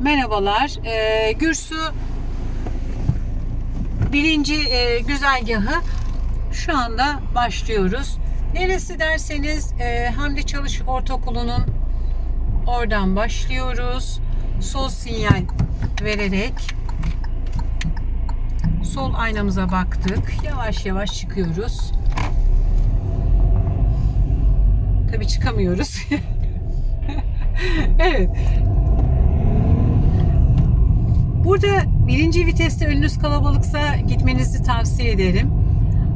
Merhabalar. Ee, Gürsu birinci e, güzergahı şu anda başlıyoruz. Neresi derseniz e, Hamdi Çalış Ortaokulu'nun oradan başlıyoruz. Sol sinyal vererek sol aynamıza baktık. Yavaş yavaş çıkıyoruz. Tabii çıkamıyoruz. evet. Burada birinci viteste önünüz kalabalıksa gitmenizi tavsiye ederim.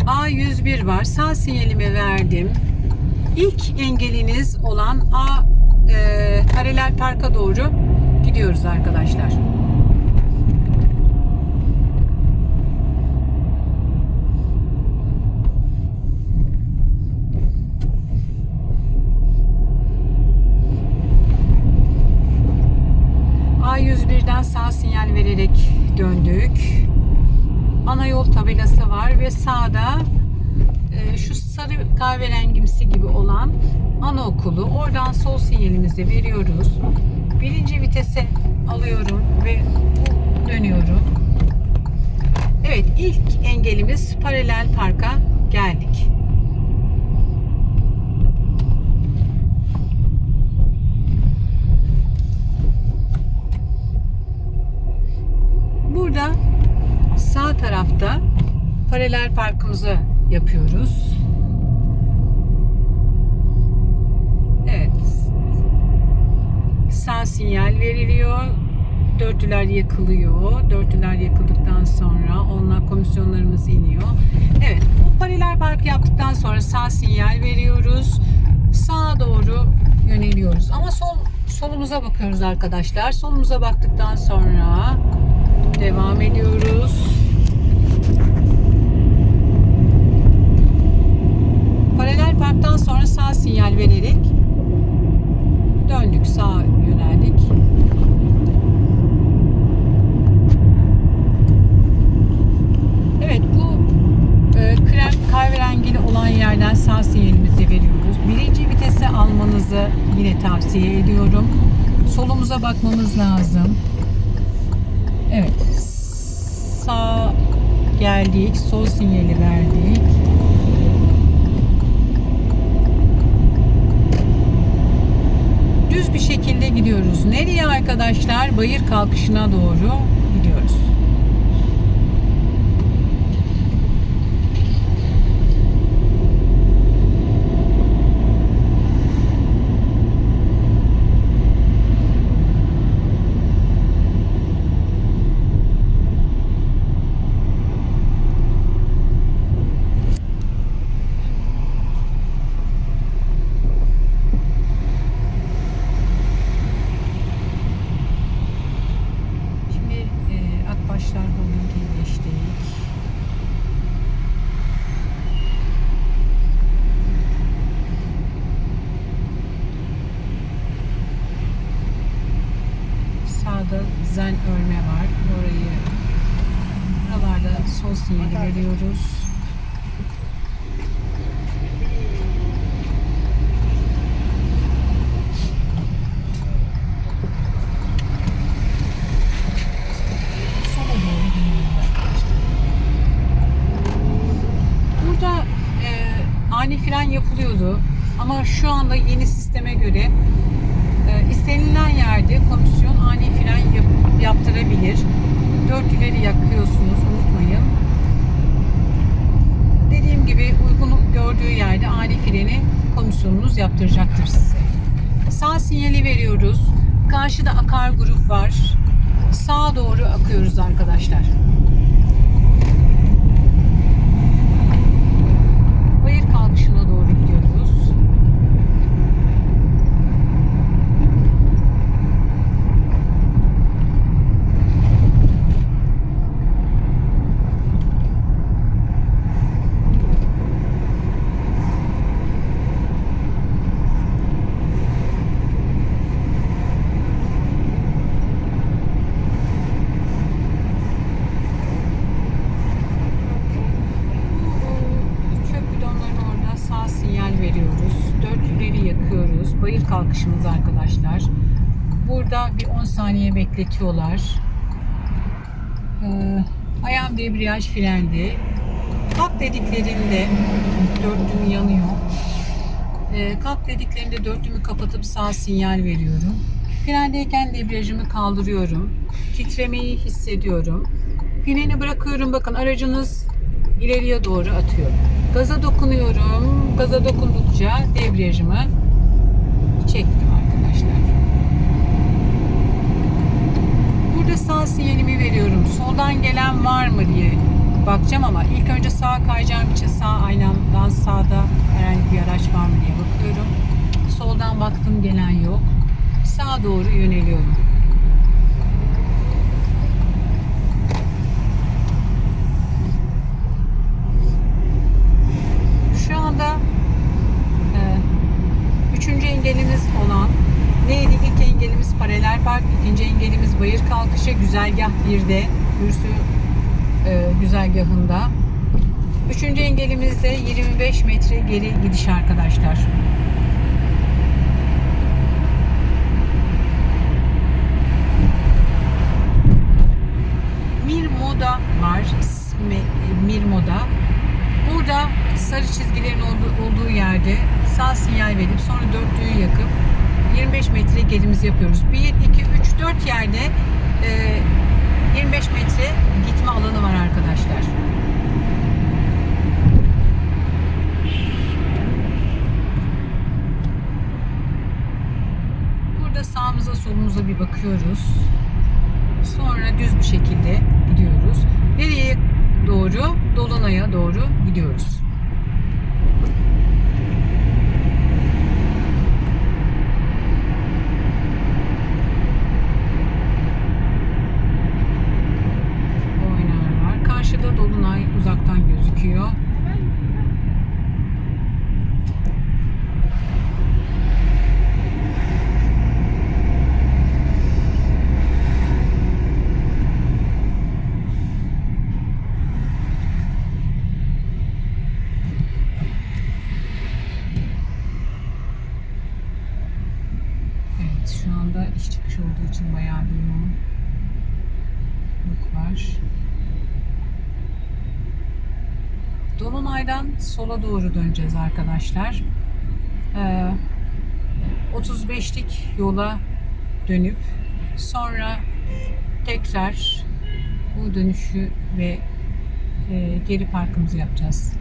A101 var. Sağ sinyalimi verdim. İlk engeliniz olan A e, paralel parka doğru gidiyoruz arkadaşlar. A101'den sağ sinyal vererek döndük. Ana yol tabelası var ve sağda e, şu sarı kahverengimsi gibi olan anaokulu. Oradan sol sinyalimizi veriyoruz. Birinci vitese alıyorum ve dönüyorum. Evet ilk engelimiz paralel parka geldik. Burada sağ tarafta paralel parkımızı yapıyoruz. Evet. Sağ sinyal veriliyor. Dörtüler yakılıyor. Dörtüler yakıldıktan sonra onlar komisyonlarımız iniyor. Evet. Bu paralel park yaptıktan sonra sağ sinyal veriyoruz. Sağa doğru yöneliyoruz. Ama sol solumuza bakıyoruz arkadaşlar. Solumuza baktıktan sonra devam ediyoruz. Parktan sonra sağ sinyal vererek döndük sağa yöneldik. Evet bu e, krem kahverengili olan yerden sağ sinyalimizi veriyoruz. Birinci vitese almanızı yine tavsiye ediyorum. Solumuza bakmamız lazım. Evet. Sağ geldik. Sol sinyali verdik. Düz bir şekilde gidiyoruz. Nereye arkadaşlar? Bayır kalkışına doğru gidiyoruz. Arkadaşlar. Burada e, ani fren yapılıyordu. Ama şu anda yeni sisteme göre e, istenilen yerde komisyon ani fren yap- yaptırabilir. Dörtüleri yakıyorsunuz unutmayın. Dediğim gibi uygun gördüğü yerde ani freni komisyonunuz yaptıracaktır size. Sağ sinyali veriyoruz. Karşıda akar grup var. Sağa doğru akıyoruz arkadaşlar. bayır kalkışımız arkadaşlar. Burada bir 10 saniye bekletiyorlar. Ee, ayağım debriyaj frendi. Kalk dediklerinde dörtlüm yanıyor. Ee, kalk dediklerinde dörtlümü kapatıp sağ sinyal veriyorum. Frendeyken debriyajımı kaldırıyorum. Titremeyi hissediyorum. Freni bırakıyorum. Bakın aracınız ileriye doğru atıyor. Gaza dokunuyorum. Gaza dokundukça debriyajımı çektim arkadaşlar. Burada sağ sinyalimi veriyorum. Soldan gelen var mı diye bakacağım ama ilk önce sağa kayacağım için sağ aynamdan sağda herhangi bir araç var mı diye bakıyorum. Soldan baktım gelen yok. Sağa doğru yöneliyorum. Şu anda üçüncü engelimiz olan neydi? İlk engelimiz paralel park, ikinci engelimiz bayır kalkışı, güzergah 1'de, Gürsü e, güzergahında. Üçüncü engelimiz de 25 metre geri gidiş arkadaşlar. Mirmoda var. Mi- Mirmoda. Burada sarı çizgilerin olduğu yerde sağ sinyal verip sonra dörtlüğü yakıp 25 metre gerimizi yapıyoruz. 1, 2, 3, 4 yerde e, 25 metre gitme alanı var arkadaşlar. Burada sağımıza solumuza bir bakıyoruz. Sonra düz bir şekilde gidiyoruz. Nereye doğru? Dolunay'a doğru gidiyoruz. Oynar var. Karşıda Dolunay uzaktan gözüküyor. Evet şu anda iş çıkışı olduğu için bayağı bir yoğunluk var. Dolunay'dan sola doğru döneceğiz arkadaşlar. Ee, 35'lik yola dönüp sonra tekrar bu dönüşü ve e, geri parkımızı yapacağız.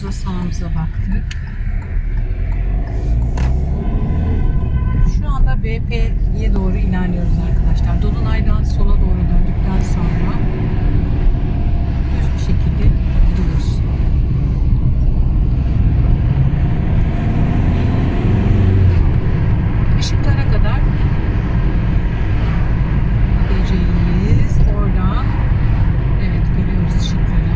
Solumuza sağımıza baktık. Şu anda BP'ye doğru ilerliyoruz arkadaşlar. Dolunay'dan sola doğru döndükten sonra düz bir şekilde gidiyoruz. Işıklara kadar gideceğiz. Oradan evet görüyoruz ışıkları.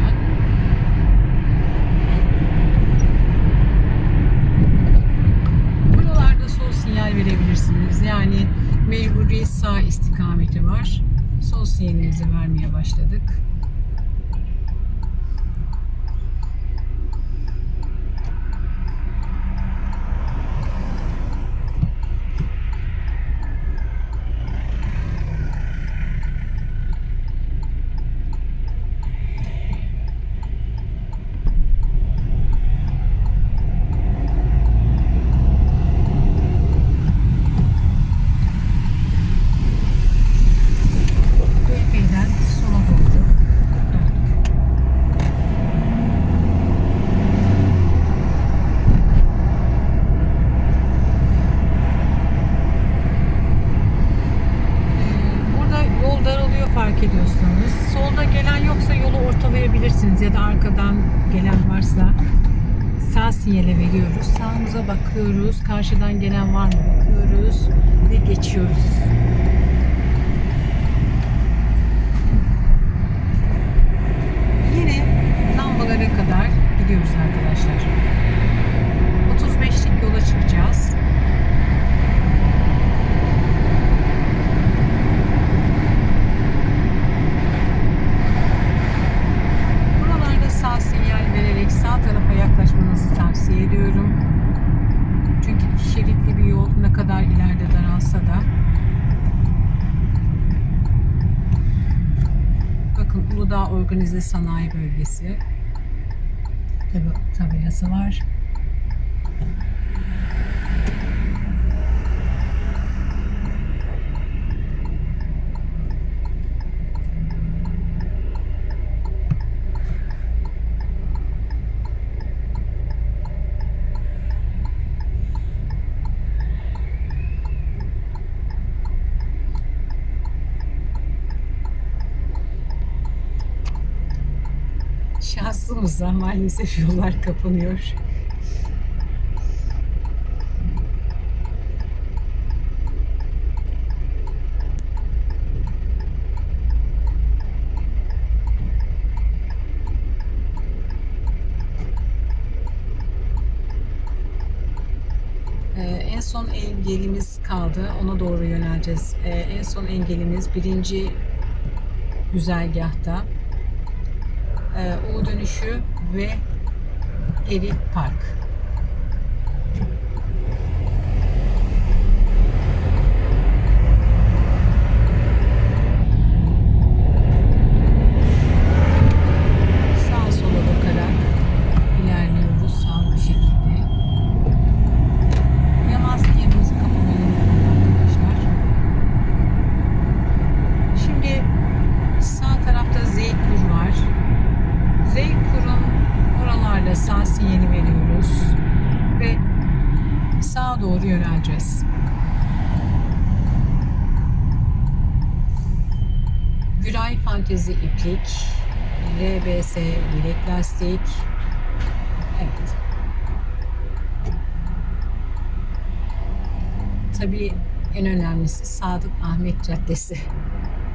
Buralarda sol sinyal verebilirsiniz. Yani mecburi sağ istikameti var. Sol sinyalimizi vermeye başladık. BP'den sola doğru sağdan gelen yoksa yolu ortalayabilirsiniz ya da arkadan gelen varsa sağ sinyale veriyoruz. Sağımıza bakıyoruz. Karşıdan gelen var mı bakıyoruz ve geçiyoruz. Yine lambalara kadar gidiyoruz arkadaşlar. 35'lik yola çıkacağız. Buralarda sağ sinyal vererek sağ tarafa yaklaşmanızı tavsiye ediyorum. Çünkü iki şeritli bir yol ne kadar ileride daralsa da Bakın Uludağ Organize Sanayi Bölgesi tabi tabelası var. Şansımıza maalesef yollar kapanıyor. Ee, en son engelimiz kaldı. Ona doğru yöneleceğiz. Ee, en son engelimiz birinci güzergahta U dönüşü ve Erik Park. Sağa sola bakarak ilerliyoruz sağ bir şekilde. Yaman sinyalimizi kapamayı arkadaşlar. Şimdi sağ tarafta Zeykur var. Zeykur'un oralarda sağ sinyali veriyoruz ve sağa doğru yöneleceğiz. Güray Fantezi iplik, RBS bilek lastik. Evet. Tabii en önemlisi Sadık Ahmet Caddesi.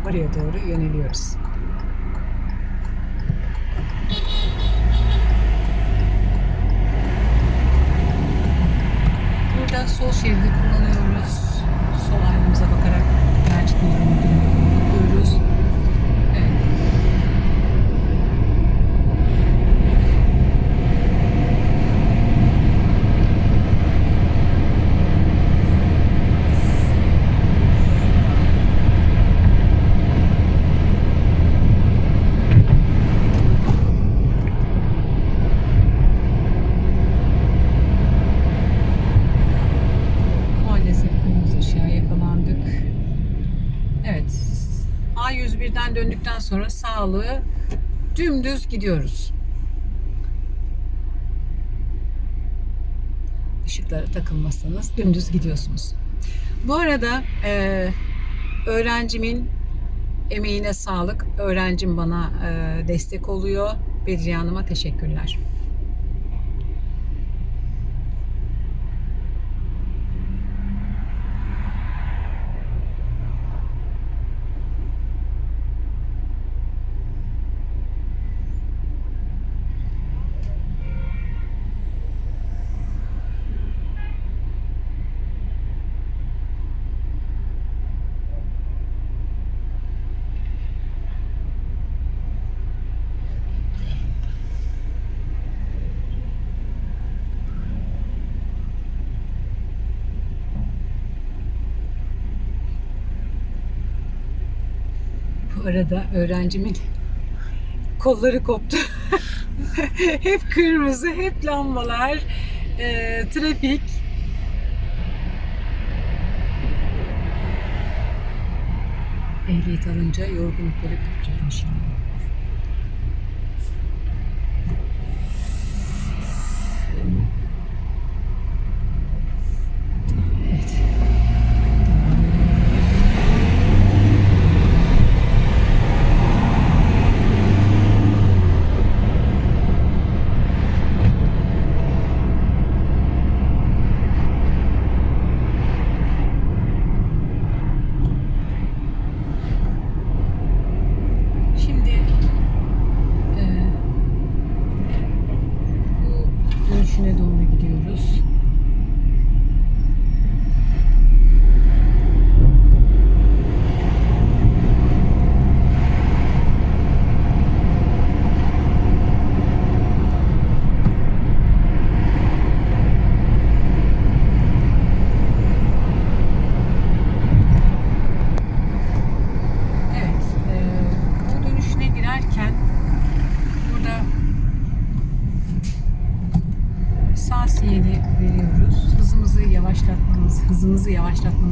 Oraya doğru yöneliyoruz. Burada sol şeridi kullanıyoruz. Sol aynamıza bakarak gerçekten yapıyoruz. Evet. Maalesef kırmızı ışığa yakalandık. Evet. A101'den döndükten sonra sağlığı dümdüz gidiyoruz. Işıklara takılmazsanız dümdüz gidiyorsunuz. Bu arada e, öğrencimin emeğine sağlık. Öğrencim bana e, destek oluyor. Bedriye Hanım'a teşekkürler. Arada öğrencimin kolları koptu. hep kırmızı, hep lambalar, e, trafik. Ehliyet alınca yorgunlukları kapacak inşallah. Mersin'e doğru gidiyoruz.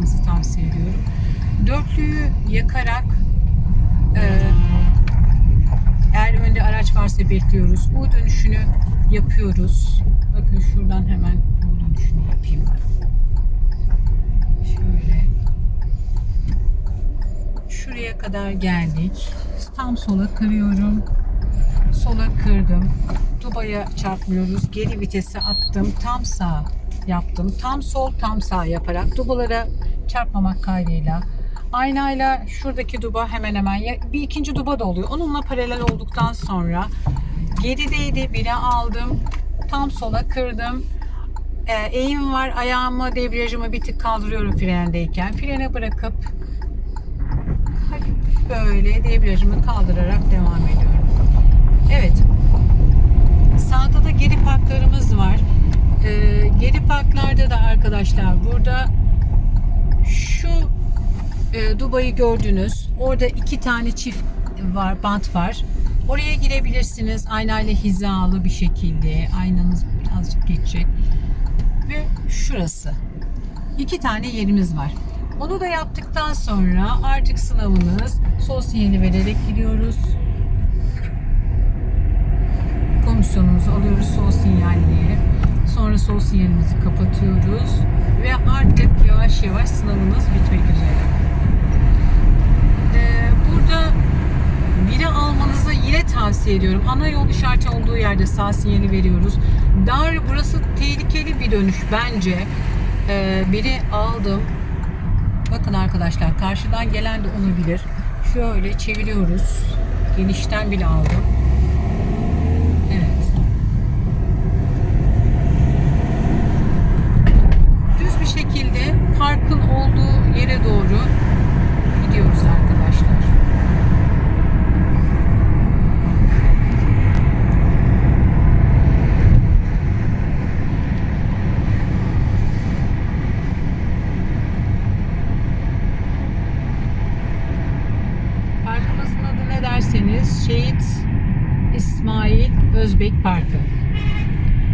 Yavaşlatmanızı tavsiye ediyorum. Dörtlüyü yakarak e, eğer önde araç varsa bekliyoruz. U dönüşünü yapıyoruz. Bakın şuradan hemen U dönüşünü yapayım ben. Şöyle. Şuraya kadar geldik. Tam sola kırıyorum. Sola kırdım. Dubaya çarpmıyoruz. Geri vitese attım. Tam sağ yaptım. Tam sol, tam sağ yaparak dubalara çarpmamak kaydıyla aynayla şuradaki duba hemen hemen bir ikinci duba da oluyor. Onunla paralel olduktan sonra gerideydi. Bire aldım. Tam sola kırdım. Ee, eğim var. Ayağımı, debriyajımı bir tık kaldırıyorum frendeyken. Frene bırakıp böyle debriyajımı kaldırarak devam ediyorum. Evet. Sağda da geri parklarımız var. Ee, geri parklarda da arkadaşlar burada şu e, Dubai'yi gördünüz. Orada iki tane çift var, bant var. Oraya girebilirsiniz aynayla hizalı bir şekilde. Aynanız birazcık geçecek. Ve şurası. İki tane yerimiz var. Onu da yaptıktan sonra artık sınavınız sol sinyali vererek gidiyoruz. Komisyonumuzu alıyoruz sol sinyalliye. Sonra sol sinyalimizi kapatıyoruz. Ve artık yavaş yavaş sınavınız bitmek üzere. Ee, burada biri almanızı yine tavsiye ediyorum. Ana yol işareti olduğu yerde sağ sinyali veriyoruz. Dar burası tehlikeli bir dönüş bence. Ee, biri aldım. Bakın arkadaşlar karşıdan gelen de olabilir. Şöyle çeviriyoruz. Genişten bile aldım. Evet. Düz bir şekilde parkın olduğu yere doğru gidiyoruz arkadaşlar. Parkımızın adı ne derseniz Şehit İsmail Özbek Parkı.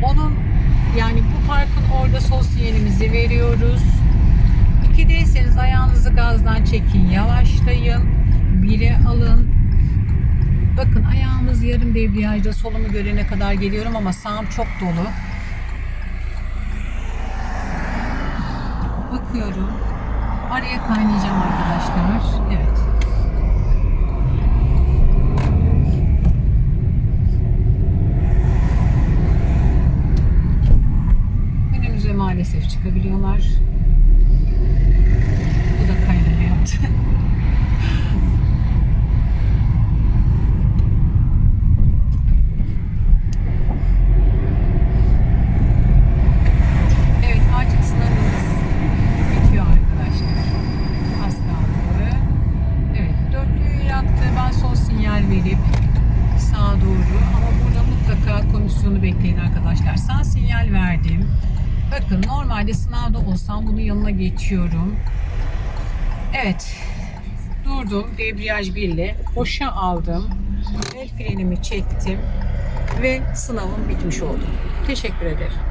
Onun yani bu parkın orada sol sinyalimizi veriyoruz. İkideyseniz ayağınızı gazdan çekin, yavaşlayın. Biri alın. Bakın ayağımız yarım debriyajda solumu görene kadar geliyorum ama sağım çok dolu. Bakıyorum. Araya kaynayacağım arkadaşlar. Evet. Önümüze maalesef çıkabiliyorlar. Bu da kaynama yaptı. evet artık sınavımız bitiyor arkadaşlar. Az kaldı. Evet dörtlüyü yaktı. Ben sol sinyal verip sağa doğru ama burada mutlaka komisyonu bekleyin arkadaşlar. Sağ sinyal verdim. Bakın normalde sınavda olsam bunun yanına geçiyorum. Evet. Durdum. Debriyaj birle. Boşa aldım. El frenimi çektim. Ve sınavım bitmiş oldu. Teşekkür ederim.